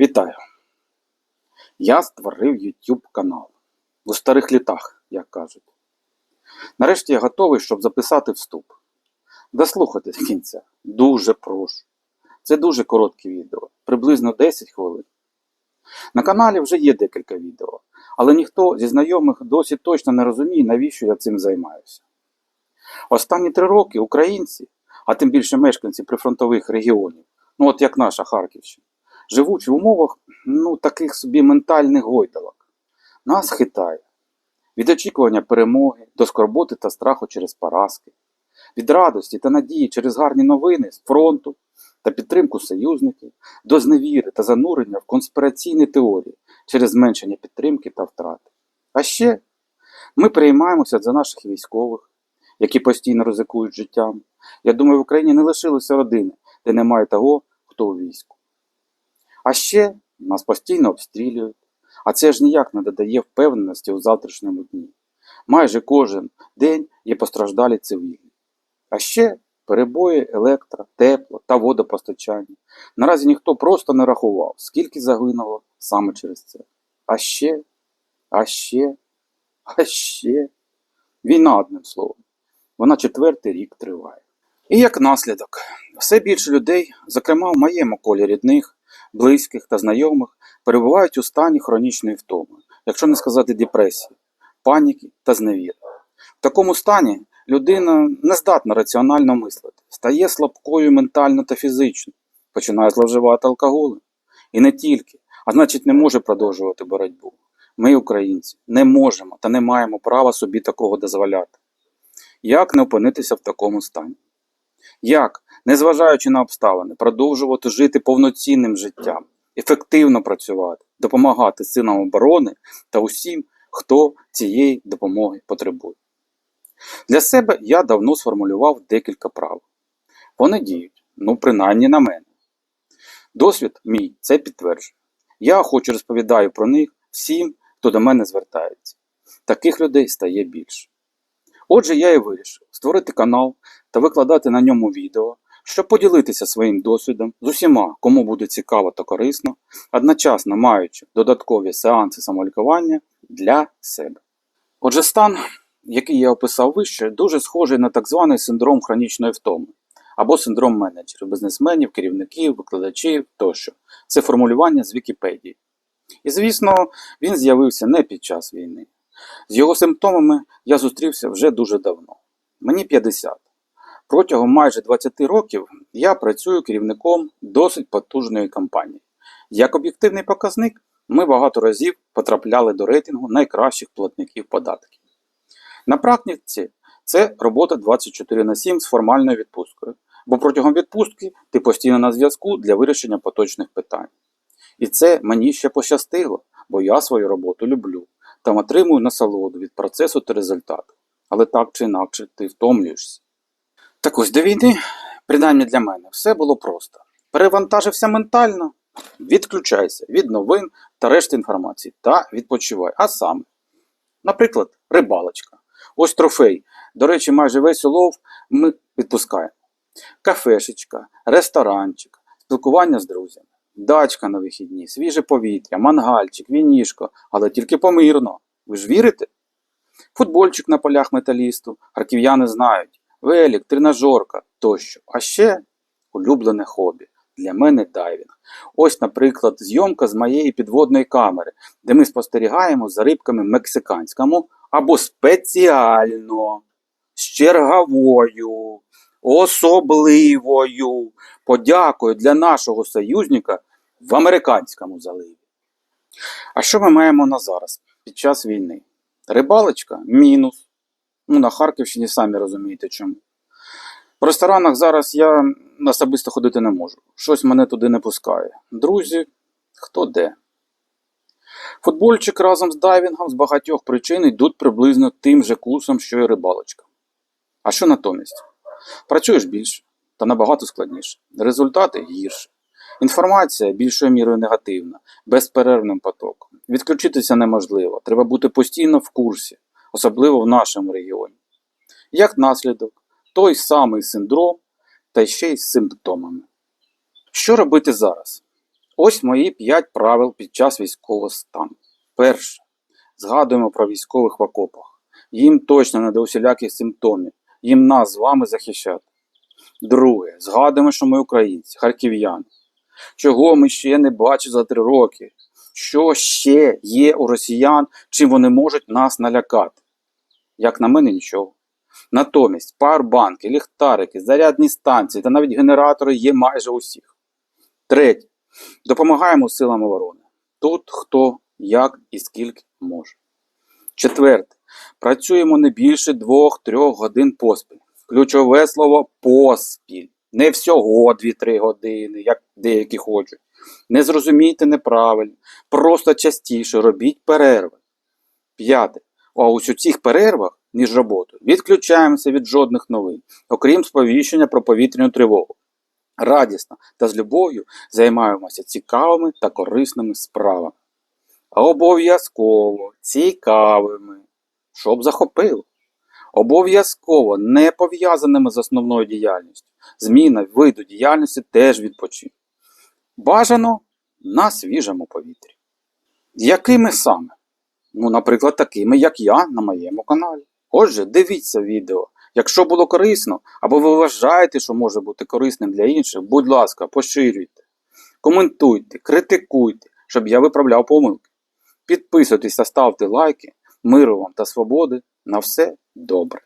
Вітаю! Я створив YouTube канал. У старих літах, як кажуть. Нарешті я готовий, щоб записати вступ. Дослухайте до кінця. Дуже прошу. Це дуже коротке відео, приблизно 10 хвилин. На каналі вже є декілька відео, але ніхто зі знайомих досі точно не розуміє, навіщо я цим займаюся. Останні три роки українці, а тим більше мешканці прифронтових регіонів, ну от як наша Харківщина, живуть в умовах ну, таких собі ментальних гойдалок. Нас хитає від очікування перемоги до скорботи та страху через поразки, від радості та надії через гарні новини з фронту та підтримку союзників, до зневіри та занурення в конспіраційні теорії через зменшення підтримки та втрати. А ще ми переймаємося за наших військових, які постійно ризикують життям. Я думаю, в Україні не лишилося родини, де немає того, хто у війську. А ще нас постійно обстрілюють, а це ж ніяк не додає впевненості у завтрашньому дні. Майже кожен день є постраждалі цивільні. А ще перебої електро, тепло та водопостачання. Наразі ніхто просто не рахував, скільки загинуло саме через це. А ще, а ще, а ще. Війна, одним словом. Вона четвертий рік триває. І як наслідок, все більше людей, зокрема в моєму колі рідних, близьких та знайомих, перебувають у стані хронічної втоми, якщо не сказати депресії, паніки та зневіри. В такому стані людина не здатна раціонально мислити, стає слабкою ментально та фізично, починає зловживати алкоголем. І не тільки, а значить не може продовжувати боротьбу. Ми, українці, не можемо та не маємо права собі такого дозволяти. Як не опинитися в такому стані? Як, незважаючи на обставини, продовжувати жити повноцінним життям, ефективно працювати, допомагати силам оборони та усім, хто цієї допомоги потребує? Для себе я давно сформулював декілька правил. Вони діють, ну, принаймні на мене. Досвід мій це підтверджує. Я охоче розповідаю про них всім, хто до мене звертається. Таких людей стає більше. Отже, я і вирішив створити канал та викладати на ньому відео, щоб поділитися своїм досвідом з усіма, кому буде цікаво та корисно, одночасно маючи додаткові сеанси самолікування для себе. Отже, стан, який я описав вище, дуже схожий на так званий синдром хронічної втоми або синдром менеджерів, бізнесменів, керівників, викладачів тощо. Це формулювання з Вікіпедії. І, звісно, він з'явився не під час війни. З його симптомами я зустрівся вже дуже давно. Мені 50. Протягом майже 20 років я працюю керівником досить потужної компанії. Як об'єктивний показник, ми багато разів потрапляли до рейтингу найкращих платників податків. На практиці це робота 24 на 7 з формальною відпусткою, бо протягом відпустки ти постійно на зв'язку для вирішення поточних питань. І це мені ще пощастило, бо я свою роботу люблю та отримую насолоду від процесу та результату. Але так чи інакше ти втомлюєшся. Так ось до війни, принаймні для мене, все було просто. Перевантажився ментально, відключайся від новин та решти інформації та відпочивай. А саме, наприклад, рибалочка. Ось трофей. До речі, майже весь улов ми відпускаємо. Кафешечка, ресторанчик, спілкування з друзями, дачка на вихідні, свіже повітря, мангальчик, вінішко, але тільки помирно. Ви ж вірите? Футбольчик на полях металісту, харків'яни знають, велик, тренажерка тощо. А ще улюблене хобі. Для мене дайвінг. Ось, наприклад, зйомка з моєї підводної камери, де ми спостерігаємо за рибками мексиканському або спеціально з черговою, особливою подякою для нашого союзника в американському заливі. А що ми маємо на зараз під час війни? Рибалочка мінус. Ну, на Харківщині самі розумієте чому. В ресторанах зараз я особисто ходити не можу. Щось мене туди не пускає. Друзі, хто де. Футбольчик разом з дайвінгом з багатьох причин йдуть приблизно тим же курсом, що і рибалочка. А що натомість? Працюєш більше та набагато складніше. Результати гірше. Інформація більшою мірою негативна, безперервним потоком. Відключитися неможливо, треба бути постійно в курсі, особливо в нашому регіоні. Як наслідок, той самий синдром та ще й з симптомами. Що робити зараз? Ось мої п'ять правил під час військового стану. Перше. Згадуємо про військових в окопах. Їм точно не до усіляких симптомів. Їм нас з вами захищати. Друге. Згадуємо, що ми українці, харків'яни. Чого ми ще не бачили за три роки? Що ще є у росіян, чим вони можуть нас налякати? Як на мене, нічого. Натомість пауербанки, ліхтарики, зарядні станції та навіть генератори є майже у всіх. Третє. Допомагаємо силам оборони. Тут хто, як і скільки може. Четверте. Працюємо не більше 2-3 годин поспіль. Ключове слово поспіль. Не всього 2-3 години, як деякі хочуть. Не зрозумійте неправильно. Просто частіше робіть перерви. П'яте. А ось у цих перервах між роботою відключаємося від жодних новин, окрім сповіщення про повітряну тривогу. Радісно та з любов'ю займаємося цікавими та корисними справами. Обов'язково цікавими, щоб захопило. Обов'язково не пов'язаними з основною діяльністю. Зміна виду діяльності теж відпочинок. Бажано на свіжому повітрі. Якими саме? Ну, наприклад, такими, як я на моєму каналі. Отже, дивіться відео. Якщо було корисно, або ви вважаєте, що може бути корисним для інших, будь ласка, поширюйте, коментуйте, критикуйте, щоб я виправляв помилки. Підписуйтесь та ставте лайки. Миру вам та свободи. На все добре.